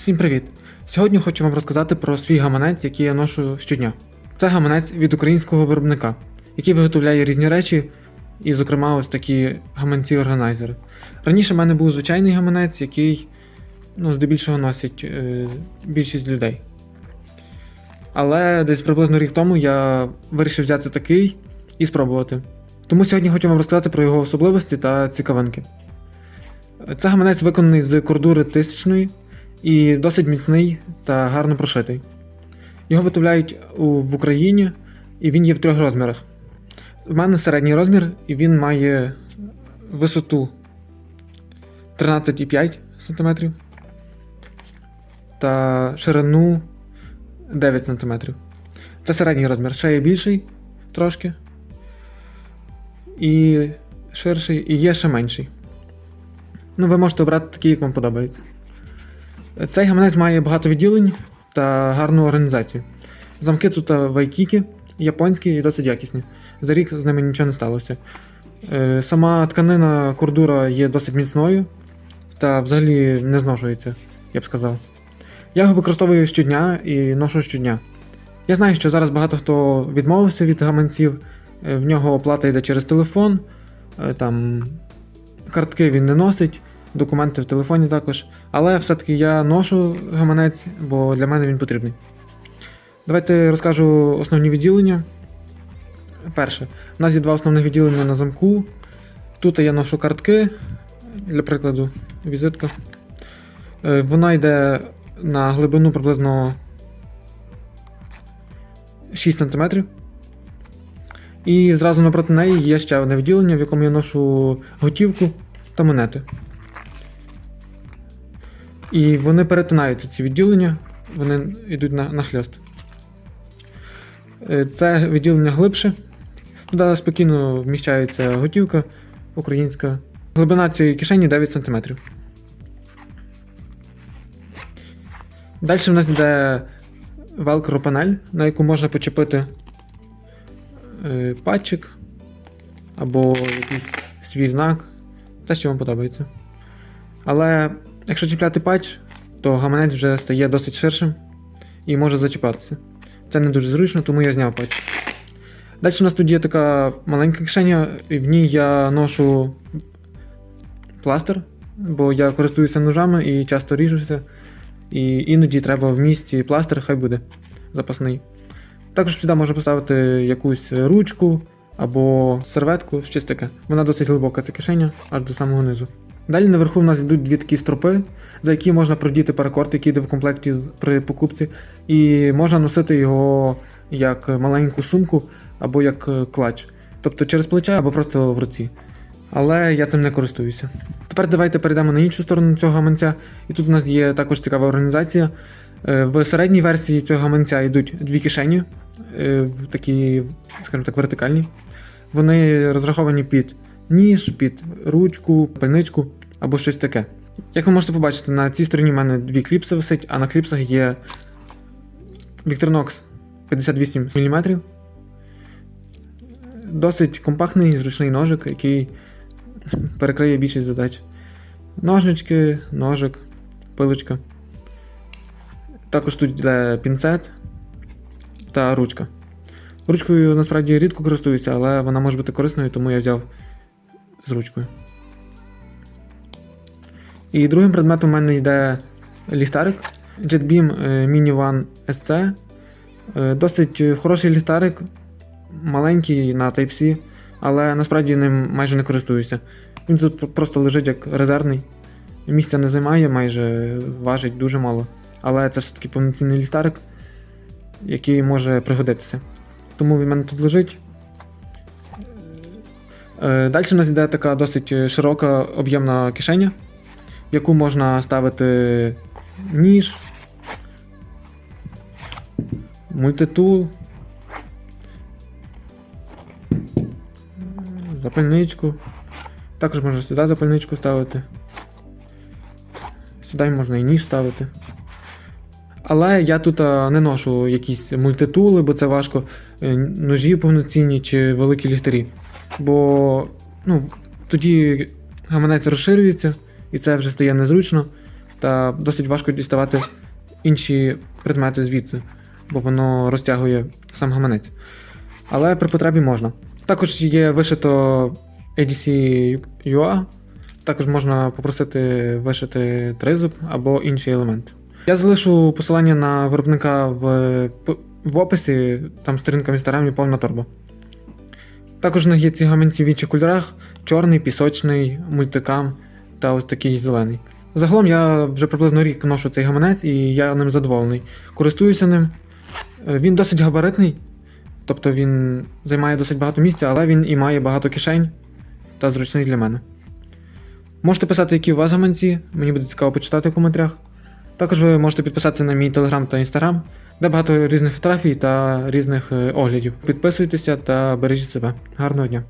Всім привіт! Сьогодні хочу вам розказати про свій гаманець, який я ношу щодня. Це гаманець від українського виробника, який виготовляє різні речі, і, зокрема, ось такі гаманці-органайзери. Раніше в мене був звичайний гаманець, який ну, здебільшого носять е, більшість людей. Але десь приблизно рік тому я вирішив взяти такий і спробувати. Тому сьогодні хочу вам розказати про його особливості та цікавинки. Це гаманець виконаний з кордури тисячної і досить міцний та гарно прошитий. Його виготовляють у, в Україні, і він є в трьох розмірах. В мене середній розмір, і він має висоту 13,5 см та ширину 9 см. Це середній розмір. Ще є більший трошки. І ширший, і є ще менший. Ну, ви можете обрати такий, як вам подобається. Цей гаманець має багато відділень та гарну організацію. Замки тут вайкікі, японські і досить якісні. За рік з ними нічого не сталося. Е, Сама тканина кордура є досить міцною та взагалі не зношується, я б сказав. Я його використовую щодня і ношу щодня. Я знаю, що зараз багато хто відмовився від гаманців, е, в нього оплата йде через телефон, е, там картки він не носить, документи в телефоні також. Але все-таки я ношу гаманець, бо для мене він потрібний. Давайте розкажу основні відділення. Перше, у нас є два основних відділення на замку. Тут я ношу картки, для прикладу, візитка. Е, Вона йде на глибину приблизно 6 см. І зразу напроти неї є ще одне відділення, в якому я ношу готівку та монети. І вони перетинаються, ці відділення, вони йдуть на, на хльост. Е, Це відділення глибше. Туди спокійно вміщається готівка українська. Глибина цієї кишені 9 см. Далі в нас йде велкро панель, на яку можна почепити е, патчик або якийсь свій знак, те, що вам подобається. Але якщо чіпляти патч, то гаманець вже стає досить ширшим і може зачіпатися. Це не дуже зручно, тому я зняв патч. Далі у нас тут є така маленька кишеня, і в ній я ношу пластир, бо я користуюся ножами і часто ріжуся. І іноді треба в місці пластир, хай буде запасний. Також сюди можна поставити якусь ручку або серветку, щось таке. Вона досить глибока, ця кишеня, аж до самого низу. Далі наверху в нас йдуть дві такі стропи, за які можна продіти паракорд, який йде в комплекті при покупці, і можна носити його як маленьку сумку або як е, клач. Тобто через плече або просто в руці. Але я цим не користуюся. Тепер давайте перейдемо на іншу сторону цього гаманця. І тут у нас є також цікава організація. Е, В середній версії цього гаманця йдуть дві кишені, е, такі, скажімо так, вертикальні. Вони розраховані під ніж, під ручку, пальничку або щось таке. Як ви можете побачити, на цій стороні в мене дві кліпси висить, а на кліпсах є Victorinox 58 мм. Досить компактний зручний ножик, який перекриє більшість задач. Ножнички, ножик, пилочка. Також тут йде пінцет та ручка. Ручкою насправді рідко користуюся, але вона може бути корисною, тому я взяв з ручкою. І другим предметом у мене йде ліхтарик JetBeam е, Mini One SC. Е, Досить хороший ліхтарик, маленький на Type-C, але насправді ним майже не користуюся. Він тут просто лежить як резервний. Місця не займає, майже важить дуже мало. Але це все-таки повноцінний ліхтарик, який може пригодитися. Тому він в мене тут лежить. Далі у нас йде така досить широка об'ємна кишеня, в яку можна ставити ніж, мультитул, запальничку. Також можна сюди запальничку ставити. Сюди можна і ніж ставити. Але я тут не ношу якісь мультитули, бо це важко, е, ножі повноцінні чи великі ліхтарі. Бо ну, тоді гаманець розширюється, і це вже стає незручно. та досить важко діставати інші предмети звідси, бо воно розтягує сам гаманець. Але при потребі можна. Також є вишито ADC UA, також можна попросити вишити тризуб або інший елемент. Я залишу посилання на виробника в, в описі, там сторінка в інстаграмі повна торба. Також них є ці гаманці в інших кольорах: чорний, пісочний, мультикам та ось такий зелений. Загалом я вже приблизно рік ношу цей гаманець і я ним задоволений. Користуюся ним. Е, Він досить габаритний, тобто він займає досить багато місця, але він і має багато кишень та зручний для мене. Можете писати, які у вас гаманці, мені буде цікаво почитати в коментарях. Також ви можете підписатися на мій телеграм та інстаграм, де багато різних фотографій та різних е, оглядів. Підписуйтеся та бережіть себе. Гарного дня!